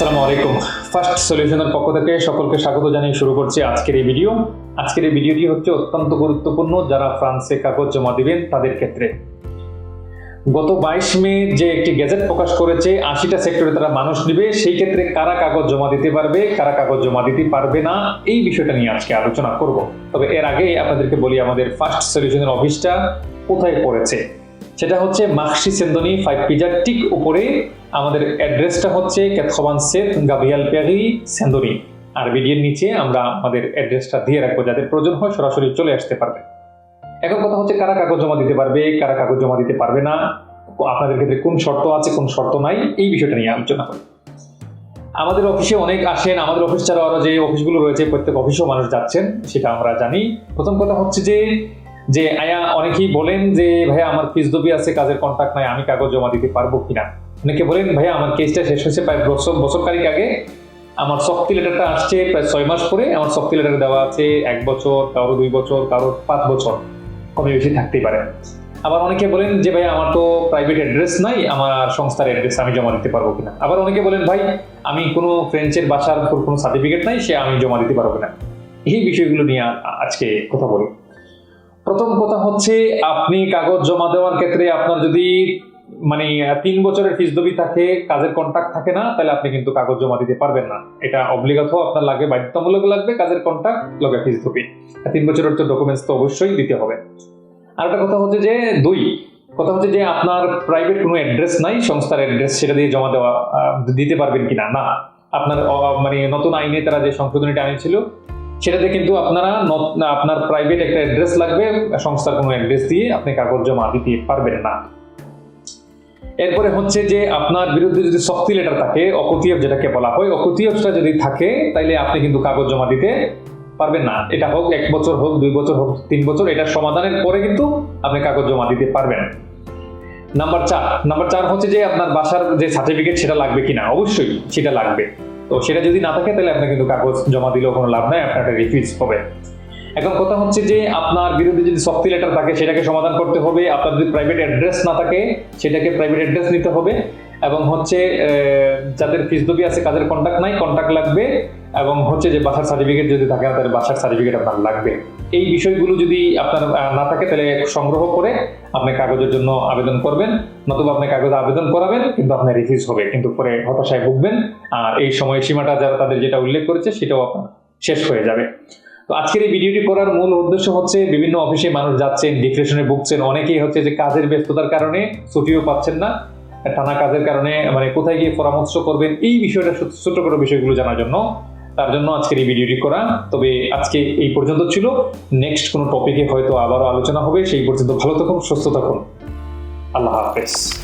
আসসালামু আলাইকুম। ফার্স্ট সলিউশনের পক্ষ থেকে সকলকে স্বাগত জানিয়ে শুরু করছি আজকের এই ভিডিও। আজকের এই ভিডিওটি হচ্ছে অত্যন্ত গুরুত্বপূর্ণ, যারা ফ্রান্সে কাগজ জমা দিবেন তাদের ক্ষেত্রে। গত বাইশ মে যে একটি গেজেট প্রকাশ করেছে, আশিটা সেক্টরে তারা মানুষ নিবে, সেই ক্ষেত্রে কারা কাগজ জমা দিতে পারবে, কারা কাগজ জমা দিতে পারবে না, এই বিষয়টা নিয়ে আজকে আলোচনা করব। তবে এর আগে আপনাদেরকে বলি আমাদের ফার্স্ট সলিউশনের অফিসটা কোথায় পড়েছে। সেটা হচ্ছে মাকসি সেন্দনি ফাইভ পিজার ঠিক উপরে আমাদের অ্যাড্রেসটা হচ্ছে ক্যাথবান সেত, গাভিয়াল পেয়ারি, সেন্দনি। আর ভিডিওর নিচে আমরা আমাদের অ্যাড্রেসটা দিয়ে রাখব, যাদের প্রয়োজন হয় সরাসরি চলে আসতে পারবে। এখন কথা হচ্ছে কারা কাগজ জমা দিতে পারবে, কারা কাগজ জমা দিতে পারবে না, আপনাদের ক্ষেত্রে কোন শর্ত আছে, কোন শর্ত নাই, এই বিষয়টা নিয়ে আলোচনা করি আমাদের অফিসে অনেক আসেন, আমাদের অফিস ছাড়াও আরও যে অফিসগুলো রয়েছে, প্রত্যেক অফিসেও মানুষ যাচ্ছেন, সেটা আমরা জানি। প্রথম কথা হচ্ছে যে যে, আয়া, অনেকেই বলেন যে, ভাইয়া, আমার ফিস দবি আছে, কাজের কন্ট্যাক্ট নাই, আমি কাগজ জমা দিতে পারব কিনা? অনেকে বলেন, ভাইয়া, আমার কেসটা শেষ হয়েছে প্রায় বছর বছর কারিক আগে। আমার শক্তি লেটারটা আসছে প্রায় ছয় মাস পরে। আমার শক্তি লেটার দেওয়া আছে, এক বছর, কারও দুই বছর, কারও পাঁচ বছর। কমে বেশি থাকতেই পারে। আবার অনেকে বলেন যে ভাই আমার তো প্রাইভেট অ্যাড্রেস নাই, আমার সংস্থার অ্যাড্রেস আমি জমা দিতে পারব কিনা? আবার অনেকে বলেন, ভাই, আমি কোনো ফ্রেঞ্চের বাসার কোনো সার্টিফিকেট নাই, সে আমি জমা দিতে পারব কিনা? এই বিষয়গুলো নিয়ে আজকে কথা বলি প্রথম কথা হচ্ছে, আপনি কাগজ জমা দেওয়ার ক্ষেত্রে আপনার যদি মানে তিন বছরের ফিস দবি থাকে, কাজের কন্ট্রাক্ট থাকে না, তাহলে আপনি কিন্তু কাগজ জমা দিতে পারবেন না। এটা অব্লিগত আপনার লাগবে বাধ্যতামূলক লাগবে, কাজের কন্ট্রাক্ট লগে ফিস দবি তিন বছরের তো ডকুমেন্টস তো অবশ্যই দিতে হবে। আর একটা কথা হচ্ছে যে, দুই, কথা হচ্ছে যে, আপনার প্রাইভেট কোনো অ্যাড্রেস নাই, সংস্থার অ্যাড্রেস সেটা দিয়ে জমা দেওয়া দিতে পারবেন কিনা? না। আপনার মানে নতুন আইনে তারা যে সংশোধনীটা আনিছিল সেটাতে কিন্তু আপনারা আপনার প্রাইভেট একটা অ্যাড্রেস লাগবে, সংস্থার কোনো অ্যাড্রেস দিয়ে আপনি কাগজ জমা দিতে পারবেন না। এরপরে হচ্ছে যে আপনার বিরুদ্ধে যদি শক্তি লেটার থাকে অকতিয়ব যেটাকে বলা হয় অকতিয়বটা যদি থাকে, তাইলে আপনি কিন্তু কাগজ জমা দিতে পারবেন না। এটা হোক এক বছর হোক, দুই বছর হোক, তিন বছর এটা সমাধানের পরে কিন্তু আপনি কাগজ জমা দিতে পারবেন। নাম্বার চার নাম্বার চার হচ্ছে যে আপনার বাসার যে সার্টিফিকেট সেটা লাগবে কিনা? অবশ্যই সেটা লাগবে। তো সেটা যদি না থাকে, তাহলে আপনার কিন্তু কাগজ জমা দিলেও কোনো লাভ নাই, আপনার রিফিউজ হবে। এখন কথা হচ্ছে যে, আপনার বিরুদ্ধে যদি শক্তি লেটার থাকে, সেটাকে সমাধান করতে হবে। আপনার যদি প্রাইভেট অ্যাড্রেস না থাকে, সেটাকে প্রাইভেট অ্যাড্রেস নিতে হবে। এবং হচ্ছে যাদের ফিস দবি আছে কাজের কন্ট্যাক্ট নাই কন্ট্যাক্ট লাগবে। এবং হচ্ছে যে বাসার সার্টিফিকেট যদি থাকে না তাহলে বাসার সার্টিফিকেট আপনার লাগবে। এই বিষয়গুলো যদি আপনার না থাকে, তাহলে সংগ্রহ করে আপনি কাগজের জন্য আবেদন করবেন। নতুবা আপনি কাগজে আবেদন করাবেন, কিন্তু আপনার রিফিউজ হবে, কিন্তু পরে হতাশায় ভুগবেন। আর এই সময়সীমাটা যারা তাদের যেটা উল্লেখ করেছে, সেটাও আপনার শেষ হয়ে যাবে। তো আজকের এই ভিডিওটি করার মূল উদ্দেশ্য হচ্ছে, বিভিন্ন অফিসে মানুষ যাচ্ছেন ডিপ্রেশনে ভুগছেন, অনেকেই হচ্ছে যে কাজের ব্যস্ততার কারণে ছুটিও পাচ্ছেন না। টানা কাজের কারণে মানে কোথায় গিয়ে পরামর্শ করবেন, এই বিষয়টা ছোট- ছোট বিষয়গুলো জানার জন্য। তার জন্য আজকের এই ভিডিওটি করা। তবে আজকে এই পর্যন্ত ছিল। নেক্সট কোনো টপিকে হয়তো আবারও আলোচনা হবে। সেই পর্যন্ত ভালো থাকুন, সুস্থ থাকুন। আল্লাহ হাফেজ।